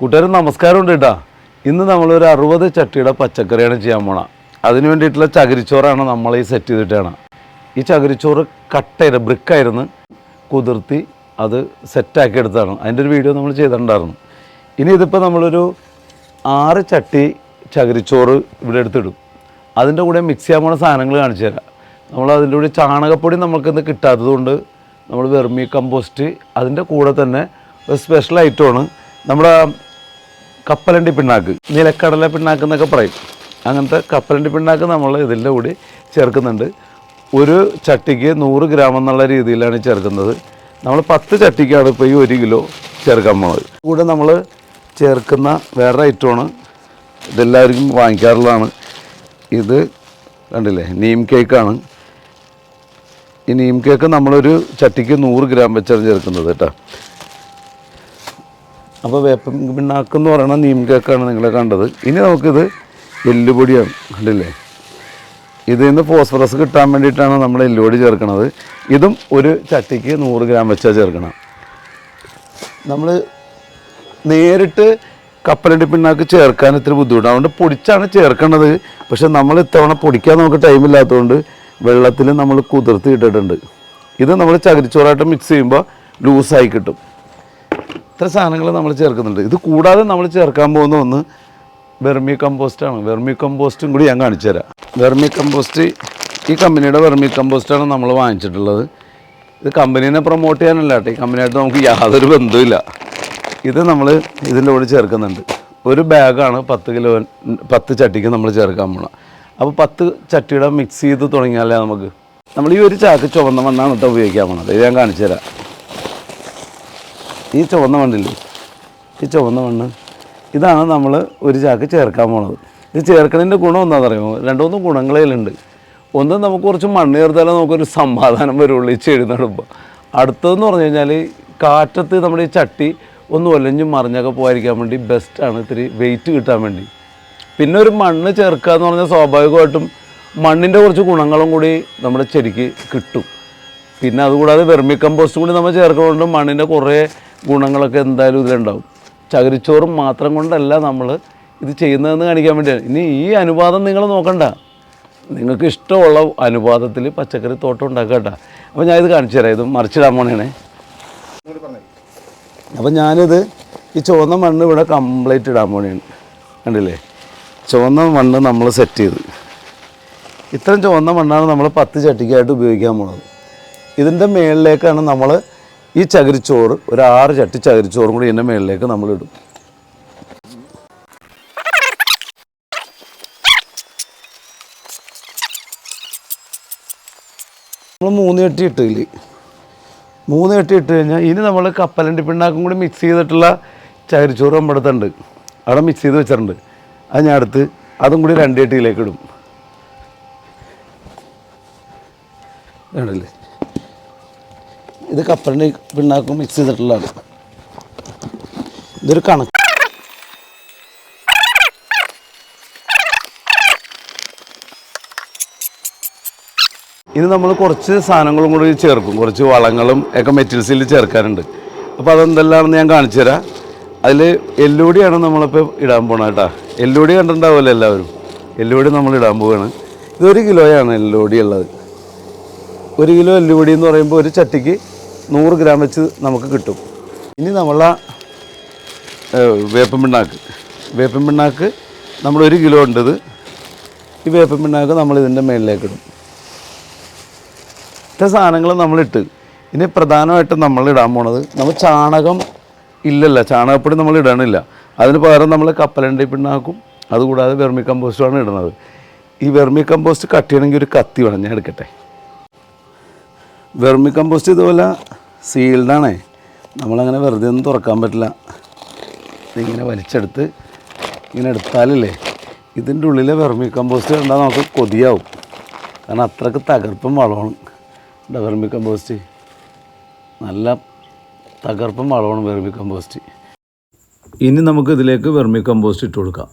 കൂട്ടുകാർ നമസ്കാരം ഉണ്ട് കേട്ടാ. ഇന്ന് നമ്മളൊരു അറുപത് ചട്ടിയുടെ പച്ചക്കറിയാണ് ചെയ്യാൻ പോണ. അതിന് വേണ്ടിയിട്ടുള്ള ചകിരിച്ചോറാണ് നമ്മൾ ഈ സെറ്റ് ചെയ്തിട്ടാണ്. ഈ ചകിരിച്ചോറ് കട്ടയായിരുന്നു ബ്രിക്കായിരുന്നു കുതിർത്തി അത് സെറ്റാക്കി എടുത്തതാണ്. അതിന്റെ ഒരു വീഡിയോ നമ്മൾ ചെയ്തിട്ടുണ്ടായിരുന്നു. ഇനി ഇതിപ്പോൾ നമ്മളൊരു ആറ് ചട്ടി ചകിരിച്ചോറ് ഇവിടെ എടുത്തിടും. അതിന്റെ കൂടെ മിക്സ് ചെയ്യാൻ പോണ സാധനങ്ങൾ കാണിച്ചു തരാം. നമ്മൾ അതിന്റെ കൂടെ ചാണകപ്പൊടി നമുക്കിന്ന് കിട്ടാത്തത് കൊണ്ട് നമ്മൾ വെർമി കമ്പോസ്റ്റ് അതിന്റെ കൂടെ തന്നെ ഒരു സ്പെഷ്യൽ ഐറ്റമാണ് നമ്മുടെ കപ്പലണ്ടി പിണ്ണാക്ക് നിലക്കടല പിണ്ണാക്ക് എന്നൊക്കെ പറയും. അങ്ങനത്തെ കപ്പലണ്ടി പിണ്ണാക്ക് നമ്മൾ ഇതിന്റെ കൂടി ചേർക്കുന്നുണ്ട്. ഒരു ചട്ടിക്ക് നൂറ് ഗ്രാം എന്നുള്ള രീതിയിലാണ് ചേർക്കുന്നത്. നമ്മൾ പത്ത് ചട്ടിക്കാണ് ഇപ്പോൾ ഈ ഒരു കിലോ ചേർക്കാൻ പോകുന്നത് കൂടെ നമ്മൾ ചേർക്കുന്ന വേറെ ഐറ്റമാണ് ഇതെല്ലാവർക്കും വാങ്ങിക്കാറുള്ളതാണ്. ഇത് കണ്ടില്ലേ നീം കേക്കാണ് ഈ നീം കേക്ക് നമ്മളൊരു ചട്ടിക്ക് നൂറ് ഗ്രാം വെച്ചാണ് ചേർക്കുന്നത് കേട്ടോ. അപ്പോൾ വേപ്പൻ പിണ്ണാക്ക് എന്ന് പറയുന്ന നീം കേക്കാണ് നിങ്ങളെ കണ്ടത്. ഇനി നമുക്കിത് എല്ലുപൊടിയാണ് കണ്ടില്ലേ? ഇതിൽ നിന്ന് ഫോസ്ഫറസ് കിട്ടാൻ വേണ്ടിയിട്ടാണ് നമ്മൾ എല്ലുപൊടി ചേർക്കുന്നത് ഇതും ഒരു ചട്ടിക്ക് നൂറ് ഗ്രാം വെച്ചാൽ ചേർക്കണം. നമ്മൾ നേരിട്ട് കപ്പലണ്ടി പിണ്ണാക്ക് ചേർക്കാൻ ഇത്തിരി ബുദ്ധിമുട്ടാണ് അതുകൊണ്ട് പൊടിച്ചാണ് ചേർക്കേണ്ടത് പക്ഷെ നമ്മൾ ഇത്തവണ പൊടിക്കാൻ നമുക്ക് ടൈമില്ലാത്തതുകൊണ്ട് വെള്ളത്തിൽ നമ്മൾ കുതിർത്ത് ഇട്ടിട്ടുണ്ട്. ഇത് നമ്മൾ ചകിരിച്ചോറായിട്ട് മിക്സ് ചെയ്യുമ്പോൾ ലൂസായി കിട്ടും. ഇത്ര സാധനങ്ങൾ നമ്മൾ ചേർക്കുന്നുണ്ട്. ഇത് കൂടാതെ നമ്മൾ ചേർക്കാൻ പോകുന്ന ഒന്ന് വെർമി കമ്പോസ്റ്റാണ് വെർമി കമ്പോസ്റ്റും കൂടി ഞാൻ കാണിച്ചു തരാം വെർമി കമ്പോസ്റ്റ് ഈ കമ്പനിയുടെ വെർമി കമ്പോസ്റ്റാണ് നമ്മൾ വാങ്ങിച്ചിട്ടുള്ളത്. ഇത് കമ്പനീനെ പ്രൊമോട്ട് ചെയ്യാനല്ല കേട്ടോ. ഈ കമ്പനിയായിട്ട് നമുക്ക് യാതൊരു ബന്ധവുമില്ല. ഇത് നമ്മൾ ഇതിന്റെ കൂടെ ചേർക്കുന്നുണ്ട്. ഒരു ബാഗാണ് പത്ത് കിലോ പത്ത് ചട്ടിക്ക് നമ്മൾ ചേർക്കാൻ പോകണം അപ്പോൾ പത്ത് ചട്ടിയുടെ മിക്സ് ചെയ്ത് തുടങ്ങിയാലേ നമുക്ക്. നമ്മൾ ഈ ഒരു ചാക്ക് ചുവന്ന മണ്ണാണ് കേട്ടോ ഉപയോഗിക്കാൻ പോകുന്നത് ഇത് ഞാൻ കാണിച്ചു തരാം ഈ ചുവന്ന മണ്ണില്ലേ? ഈ ചുവന്ന മണ്ണ്. ഇതാണ് നമ്മൾ ഒരു ചാക്ക് ചേർക്കാൻ പോണത്. ഇത് ചേർക്കണതിന്റെ ഗുണം എന്താണെന്ന് അറിയുമോ രണ്ടുമൂന്ന് ഗുണങ്ങളിലുണ്ട് ഒന്ന് നമുക്ക് കുറച്ച് മണ്ണ് ചേർത്താലേ നമുക്കൊരു സമാധാനം വരുള്ളൂ ഈ ചെടി നടുമ്പോൾ അടുത്തതെന്ന് പറഞ്ഞു കഴിഞ്ഞാൽ കാറ്റത്ത് നമ്മുടെ ഈ ചട്ടി ഒന്ന് ഒലഞ്ഞും മറിഞ്ഞൊക്കെ പോകാതിരിക്കാൻ വേണ്ടി ബെസ്റ്റാണ് ഇത്തിരി വെയിറ്റ് കിട്ടാൻ വേണ്ടി. പിന്നെ ഒരു മണ്ണ് ചേർക്കുക എന്ന് പറഞ്ഞാൽ സ്വാഭാവികമായിട്ടും മണ്ണിന്റെ കുറച്ച് ഗുണങ്ങളും കൂടി നമ്മുടെ ചെടിക്ക് കിട്ടും. പിന്നെ അതുകൂടാതെ വെർമി കമ്പോസ്റ്റ് കൂടി നമ്മൾ ചേർക്കുന്നതുകൊണ്ട് മണ്ണിന്റെ കുറേ ഗുണങ്ങളൊക്കെ എന്തായാലും ഇതിലുണ്ടാവും. ചകിരിച്ചോറും മാത്രം കൊണ്ടല്ല നമ്മൾ ഇത് ചെയ്യുന്നതെന്ന് കാണിക്കാൻ വേണ്ടിയാണ് ഇനി ഈ അനുപാതം നിങ്ങൾ നോക്കണ്ട. നിങ്ങൾക്ക് ഇഷ്ടമുള്ള അനുപാതത്തിൽ പച്ചക്കറി തോട്ടം ഉണ്ടാക്കുക കേട്ടോ. അപ്പോൾ ഞാൻ ഇത് കാണിച്ചു തരാം. ഇത് മറിച്ചിടാൻ പോണേണേ. അപ്പം ഞാനിത് ഈ ചുവന്ന മണ്ണ് ഇവിടെ കംപ്ലീറ്റ് ഇടാൻ പോണേണ്. കണ്ടില്ലേ? ചുവന്ന മണ്ണ് നമ്മൾ സെറ്റ് ചെയ്ത്. ഇത്രയും ചുവന്ന മണ്ണാണ് നമ്മൾ പത്ത് ചട്ടിക്കായിട്ട് ഉപയോഗിക്കാൻ പോണത്. ഇതിന്റെ മേളിലേക്കാണ് നമ്മൾ ഈ ചകിരിച്ചോറ് ഒരു ആറ് ചട്ടി ചകിരിച്ചോറും കൂടി ഇതിന്റെ മേളിലേക്ക് നമ്മൾ ഇടും. നമ്മൾ മൂന്ന് ചട്ടി ഇട്ടില്ല? മൂന്ന് ചട്ടി ഇട്ട് കഴിഞ്ഞാൽ ഇനി നമ്മൾ കപ്പലണ്ടി പിണ്ണാക്കും കൂടി മിക്സ് ചെയ്തിട്ടുള്ള ചകിരിച്ചോറ് നമ്മുടെ അടുത്തുണ്ട് അവിടെ മിക്സ് ചെയ്ത് വെച്ചിട്ടുണ്ട്. അത് ഞാൻ അടുത്ത് അതും കൂടി രണ്ട് ചട്ടിയിലേക്ക് ഇടും. വേണ്ടല്ലേ ഇത് കപ്പലിന് പിണ്ണാക്കും മിക്സ് ചെയ്തിട്ടുള്ളതാണ്. ഇതൊരു കണക്ക്. ഇനി നമ്മൾ കുറച്ച് സാധനങ്ങളും കൂടി ചേർക്കും. കുറച്ച് വളങ്ങളും ഒക്കെ മെറ്റീരിയൽസിൽ ചേർക്കാനുണ്ട് അപ്പോൾ അതെന്തെല്ലാമെന്ന് ഞാൻ കാണിച്ചു തരാം. അതിൽ എല്ലുപൊടിയാണ് നമ്മളിപ്പോൾ ഇടാൻ പോകണം കേട്ടോ. എല്ലുപൊടി കണ്ടിട്ടുണ്ടാവുമല്ലോ എല്ലാവരും. എല്ലുപൊടി നമ്മൾ ഇടാൻ പോവുകയാണ് ഇതൊരു കിലോയാണ് എല്ലുപൊടി ഉള്ളത്. ഒരു കിലോ എല്ലുപൊടി എന്ന് പറയുമ്പോൾ ഒരു ചട്ടിക്ക് നൂറ് ഗ്രാം വെച്ച് നമുക്ക് കിട്ടും. ഇനി നമ്മളെ വേപ്പൻ പിണ്ണാക്ക് വേപ്പൻ പിണ്ണാക്ക് നമ്മൾ ഒരു കിലോ ഉണ്ടത്. ഈ വേപ്പൻ പിണ്ണാക്ക് നമ്മൾ ഇതിന്റെ മേളിലേക്ക് ഇടും. ഇത്ര സാധനങ്ങൾ നമ്മളിട്ട് ഇനി പ്രധാനമായിട്ടും നമ്മൾ ഇടാൻ പോണത് നമ്മൾ ചാണകം ഇല്ലല്ല ചാണകപ്പൊടി നമ്മൾ ഇടണില്ല അതിന് പകരം നമ്മൾ കപ്പലണ്ടി പിണ്ണാക്കും അതുകൂടാതെ വെർമി കമ്പോസ്റ്റുമാണ് ഇടുന്നത്. ഈ വെർമി കമ്പോസ്റ്റ് കട്ട് ചെയ്യണമെങ്കിൽ ഒരു കത്തി വേണം ഞാൻ എടുക്കട്ടെ? വെർമി കമ്പോസ്റ്റ് ഇതുപോലെ സീൽഡാണേ നമ്മളങ്ങനെ വെറുതെ ഒന്നും തുറക്കാൻ പറ്റില്ല. ഇതിങ്ങനെ വലിച്ചെടുത്ത് ഇങ്ങനെ എടുത്താലല്ലേ ഇതിന്റെ ഉള്ളിലെ വെർമി കമ്പോസ്റ്റ് കണ്ടാൽ നമുക്ക് കൊതിയാവും. കാരണം അത്രയ്ക്ക് തകർപ്പും വളമാണ് ഉണ്ടോ വെർമി കമ്പോസ്റ്റ് നല്ല തകർപ്പും വളമാണ് വെർമി കമ്പോസ്റ്റ് ഇനി നമുക്ക് ഇതിലേക്ക് വെർമി കമ്പോസ്റ്റ് ഇട്ട് കൊടുക്കാം.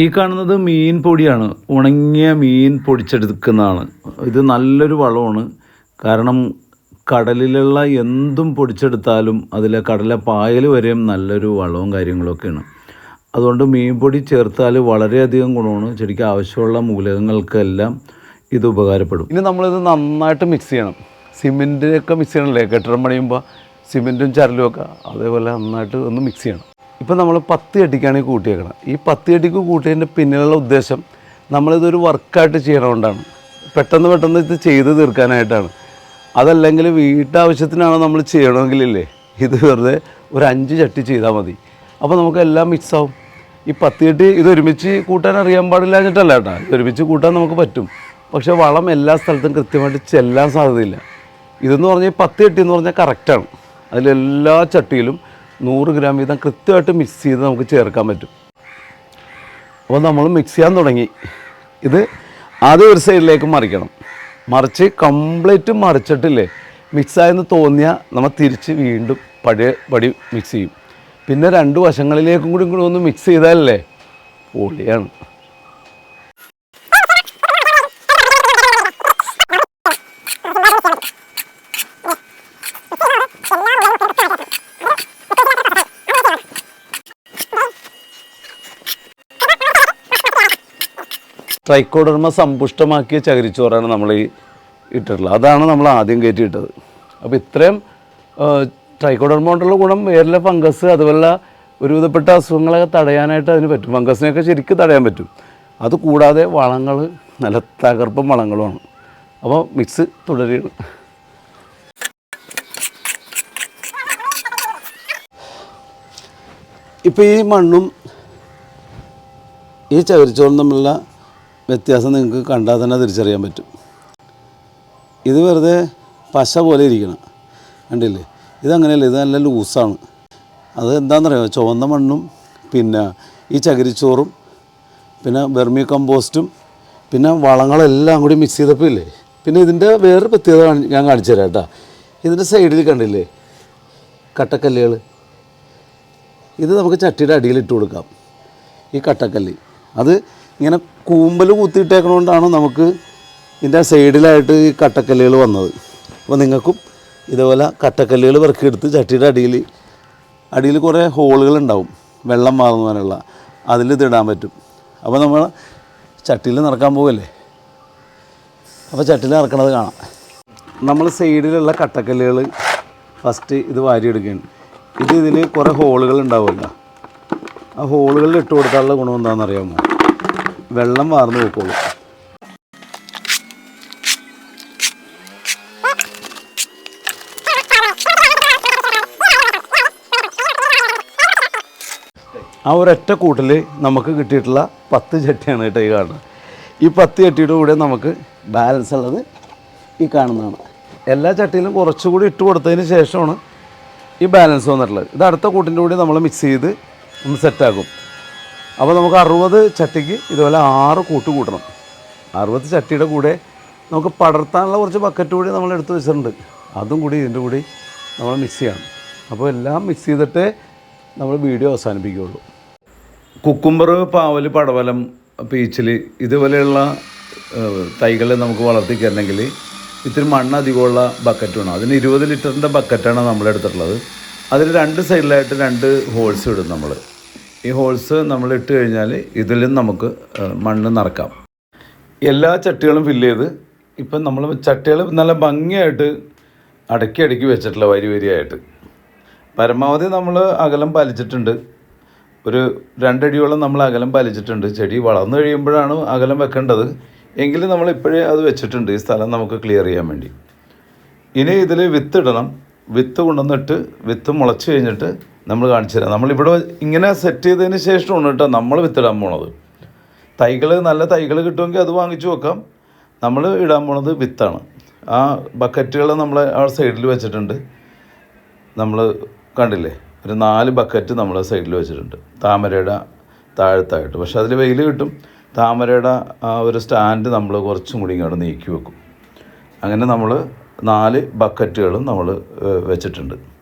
ഈ കാണുന്നത് മീൻ പൊടിയാണ്. ഉണങ്ങിയ മീൻ പൊടിച്ചെടുക്കുന്നതാണ്. ഇത് നല്ലൊരു വളമാണ്. കാരണം കടലിലുള്ള എന്തും പൊടിച്ചെടുത്താലും അതിലെ കടലെ പായൽ വരെയും നല്ലൊരു വളവും കാര്യങ്ങളൊക്കെയാണ്. അതുകൊണ്ട് മീൻപൊടി ചേർത്താൽ വളരെയധികം ഗുണമാണ്. ചെടിക്ക് ആവശ്യമുള്ള മൂലകങ്ങൾക്കെല്ലാം ഇത് ഉപകാരപ്പെടും. ഇനി നമ്മളിത് നന്നായിട്ട് മിക്സ് ചെയ്യണം. സിമെന്റൊക്കെ മിക്സ് ചെയ്യണമല്ലേ കെട്ടിടം പണിയുമ്പോൾ സിമെന്റും ചരലും ഒക്കെ അതേപോലെ നന്നായിട്ട് ഒന്ന് മിക്സ് ചെയ്യണം. ഇപ്പം നമ്മൾ പത്ത് ചട്ടിക്കാണ് ഈ കൂട്ടിയേക്കണം ഈ പത്ത് ചട്ടിക്ക് കൂട്ടിയതിന്റെ പിന്നിലുള്ള ഉദ്ദേശം നമ്മളിതൊരു വർക്കായിട്ട് ചെയ്യണതുകൊണ്ടാണ് പെട്ടെന്ന് പെട്ടെന്ന് ഇത് ചെയ്ത് തീർക്കാനായിട്ടാണ്. അതല്ലെങ്കിൽ വീട്ടാവശ്യത്തിനാണ് നമ്മൾ ചെയ്യണമെങ്കിലില്ലേ? ഇത് വെറുതെ ഒരു അഞ്ച് ചട്ടി ചെയ്താൽ മതി. അപ്പോൾ നമുക്ക് എല്ലാം മിക്സ് ആവും. ഈ പത്ത് ചട്ടി ഇത് ഒരുമിച്ച് കൂട്ടാൻ അറിയാൻ പാടില്ല എന്നിട്ടല്ല കേട്ടോ. ഇത് ഒരുമിച്ച് കൂട്ടാൻ നമുക്ക് പറ്റും. പക്ഷേ വളം എല്ലാ സ്ഥലത്തും കൃത്യമായിട്ട് ചെല്ലാൻ സാധ്യതയില്ല. ഇതെന്ന് പറഞ്ഞാൽ ഈ പത്ത് ചട്ടി എന്ന് പറഞ്ഞാൽ കറക്റ്റാണ് അതിലെല്ലാ ചട്ടിയിലും നൂറ് ഗ്രാം വീതം കൃത്യമായിട്ട് മിക്സ് ചെയ്ത് നമുക്ക് ചേർക്കാൻ പറ്റും. അപ്പോൾ നമ്മൾ മിക്സ് ചെയ്യാൻ തുടങ്ങി. ഇത് ആദ്യം ഒരു സൈഡിലേക്ക് മറിക്കണം. മറിച്ച് കംപ്ലീറ്റ് മറിച്ചിട്ടില്ലേ മിക്സായെന്ന് തോന്നിയാൽ നമ്മൾ തിരിച്ച് വീണ്ടും പഴയ പടി മിക്സ് ചെയ്യും. പിന്നെ രണ്ട് വശങ്ങളിലേക്കും കൂടി കൂടി ഒന്ന് മിക്സ് ചെയ്താലല്ലേ പൊളിയാണ്. ട്രൈക്കോഡർമ സമ്പുഷ്ടമാക്കിയ ചകിരിച്ചോറാണ് നമ്മൾ ഈ ഇട്ടിട്ടുള്ളത്. അതാണ് നമ്മൾ ആദ്യം കയറ്റി ഇട്ടത് അപ്പോൾ ഇത്രയും ട്രൈക്കോഡർമ കൊണ്ടുള്ള ഗുണം വേറെ ഫംഗസ് അതുപോലെ ഒരുവിധപ്പെട്ട അസുഖങ്ങളൊക്കെ തടയാനായിട്ട് അതിന് പറ്റും. ഫംഗസിനെയൊക്കെ ശരിക്കും തടയാൻ പറ്റും. അത് കൂടാതെ വളങ്ങൾ നല്ല തകർപ്പും വളങ്ങളുമാണ്. അപ്പോൾ മിക്സ് തുടരുകയാണ് ഇപ്പോൾ ഈ മണ്ണും ഈ ചകിരിച്ചോറും തമ്മിലുള്ള വ്യത്യാസം നിങ്ങൾക്ക് കണ്ടാൽ തന്നെ തിരിച്ചറിയാൻ പറ്റും. ഇത് വെറുതെ പശ പോലെ ഇരിക്കണം. കണ്ടില്ലേ? ഇതങ്ങനെയല്ല ഇത് നല്ല ലൂസാണ്. അത് എന്താണെന്നറിയാമോ ചുവന്ന മണ്ണും പിന്നെ ഈ ചകിരിച്ചോറും പിന്നെ വെർമി കമ്പോസ്റ്റും പിന്നെ വളങ്ങളെല്ലാം കൂടി മിക്സ് ചെയ്തപ്പോൾ ഇല്ലേ പിന്നെ ഇതിന്റെ വേറെ പ്രത്യേകത ഞാൻ കാണിച്ചു തരാം കേട്ടോ. ഇതിന്റെ സൈഡിൽ കണ്ടില്ലേ? കട്ടക്കല്ലുകൾ. ഇത് നമുക്ക് ചട്ടിയുടെ അടിയിൽ ഇട്ട് കൊടുക്കാം. ഈ കട്ടക്കല്ല്. അത് ഇങ്ങനെ കൂമ്പൽ കുത്തിയിട്ടേക്കണോണ്ടാണ് നമുക്ക് ഇതിന്റെ സൈഡിലായിട്ട് ഈ കട്ടക്കല്ലുകൾ വന്നത്. അപ്പോൾ നിങ്ങൾക്കും ഇതേപോലെ കട്ടക്കല്ലുകൾ പെറുക്കിയെടുത്ത് ചട്ടിയുടെ അടിയിൽ അടിയിൽ കുറേ ഹോളുകൾ ഉണ്ടാവും വെള്ളം മാറുന്നതിനുള്ള. അതിൽ ഇതിടാൻ പറ്റും. അപ്പോൾ നമ്മൾ ചട്ടിയിൽ നടക്കാൻ പോകല്ലേ അപ്പോൾ ചട്ടിയിൽ നിറക്കണത് കാണാം. നമ്മൾ സൈഡിലുള്ള കട്ടക്കല്ലുകൾ ഫസ്റ്റ് ഇത് വാരിയെടുക്കുകയാണ്. ഇത് ഇതിൽ കുറേ ഹോളുകൾ ഉണ്ടാവുമല്ലോ. ആ ഹോളുകളിൽ ഇട്ട് കൊടുക്കാനുള്ള ഗുണം എന്താണെന്ന് അറിയാമോ വെള്ളം വാർന്നു പോയിക്കോളും. ആ ഒരൊറ്റ കൂട്ടിൽ നമുക്ക് കിട്ടിയിട്ടുള്ള പത്ത് ചട്ടിയാണ് കേട്ടോ ഈ കാണുന്നത്. ഈ പത്ത് ചട്ടിയുടെ കൂടെ നമുക്ക് ബാലൻസ് ഉള്ളത് ഈ കാണുന്നതാണ്. എല്ലാ ചട്ടിയിലും കുറച്ചുകൂടി ഇട്ട് കൊടുത്തതിന് ശേഷമാണ് ഈ ബാലൻസ് വന്നിട്ടുള്ളത്. ഇത് അടുത്ത കൂട്ടിന്റെ കൂടി നമ്മൾ മിക്സ് ചെയ്ത് ഒന്ന് സെറ്റാക്കും അപ്പോൾ നമുക്ക് അറുപത് ചട്ടിക്ക് ഇതുപോലെ ആറ് കൂട്ട് കൂട്ടണം. അറുപത് ചട്ടിയുടെ കൂടെ നമുക്ക് പടർത്താനുള്ള കുറച്ച് ബക്കറ്റ് കൂടി നമ്മൾ എടുത്ത് വെച്ചിട്ടുണ്ട്. അതും കൂടി ഇതിന്റെ കൂടി നമ്മൾ മിക്സ് ചെയ്യണം. അപ്പോൾ എല്ലാം മിക്സ് ചെയ്തിട്ട് നമ്മൾ വീഡിയോ അവസാനിപ്പിക്കുകയുള്ളൂ. കുക്കുംബർ പാവൽ പടവലം പീച്ചിൽ ഇതുപോലെയുള്ള തൈകൾ നമുക്ക് വളർത്തിക്കരണമെങ്കിൽ ഇത്തിരി മണ്ണ് അധികമുള്ള ബക്കറ്റ് വേണം. അതിന് ഇരുപത് ലിറ്ററിന്റെ ബക്കറ്റാണ് നമ്മൾ എടുത്തിട്ടുള്ളത്. അതിൽ രണ്ട് സൈഡിലായിട്ട് രണ്ട് ഹോൾസ് ഇടും നമ്മൾ. ഈ ഹോൾസ് നമ്മൾ ഇട്ട് കഴിഞ്ഞാൽ ഇതിലും നമുക്ക് മണ്ണ് നിറക്കാം. എല്ലാ ചട്ടികളും ഫില്ല് ചെയ്ത് ഇപ്പം നമ്മൾ ചട്ടികൾ നല്ല ഭംഗിയായിട്ട് അടക്കി അടക്കി വെച്ചിട്ടില്ല വരി വരിയായിട്ട്. പരമാവധി നമ്മൾ അകലം പാലിച്ചിട്ടുണ്ട്. ഒരു രണ്ടടിയോളം നമ്മൾ അകലം പാലിച്ചിട്ടുണ്ട്. ചെടി വളർന്നു കഴിയുമ്പോഴാണ് അകലം വെക്കേണ്ടത്. എങ്കിലും നമ്മൾ ഇപ്പോഴേ അത് വെച്ചിട്ടുണ്ട്. ഈ സ്ഥലം നമുക്ക് ക്ലിയർ ചെയ്യാൻ വേണ്ടി. ഇനി ഇതിൽ വിത്ത് ഇടണം വിത്ത് കൊണ്ടുവന്നിട്ട് വിത്ത് മുളച്ച് കഴിഞ്ഞിട്ട് നമ്മൾ കാണിച്ചു തരാം. നമ്മളിവിടെ ഇങ്ങനെ സെറ്റ് ചെയ്തതിന് ശേഷമാണ് കേട്ടോ നമ്മൾ വിത്തിടാൻ പോണത്. തൈകൾ നല്ല തൈകൾ കിട്ടുമെങ്കിൽ അത് വാങ്ങിച്ചു വെക്കാം. നമ്മൾ ഇടാൻ പോണത് വിത്താണ്. ആ ബക്കറ്റുകൾ നമ്മൾ ആ സൈഡിൽ വെച്ചിട്ടുണ്ട്. നമ്മൾ കണ്ടില്ലേ? ഒരു നാല് ബക്കറ്റ് നമ്മൾ സൈഡിൽ വെച്ചിട്ടുണ്ട്. താമരയുടെ താഴത്തായിട്ട്. പക്ഷെ അതിൽ വെയിൽ കിട്ടും. താമരയുടെ ആ ഒരു സ്റ്റാൻഡ് നമ്മൾ കുറച്ചും കൂടി ഇങ്ങോട്ട് നീക്കി വെക്കും. അങ്ങനെ നമ്മൾ നാല് ബക്കറ്റുകളും നമ്മൾ വെച്ചിട്ടുണ്ട്.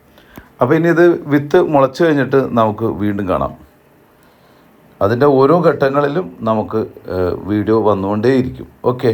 അപ്പോൾ ഇനി ഇത് വിത്ത് മുളച്ച് കഴിഞ്ഞിട്ട് നമുക്ക് വീണ്ടും കാണാം. അതിന്റെ ഓരോ ഘട്ടങ്ങളിലും നമുക്ക് വീഡിയോ വന്നുകൊണ്ടേയിരിക്കും. ഓക്കെ?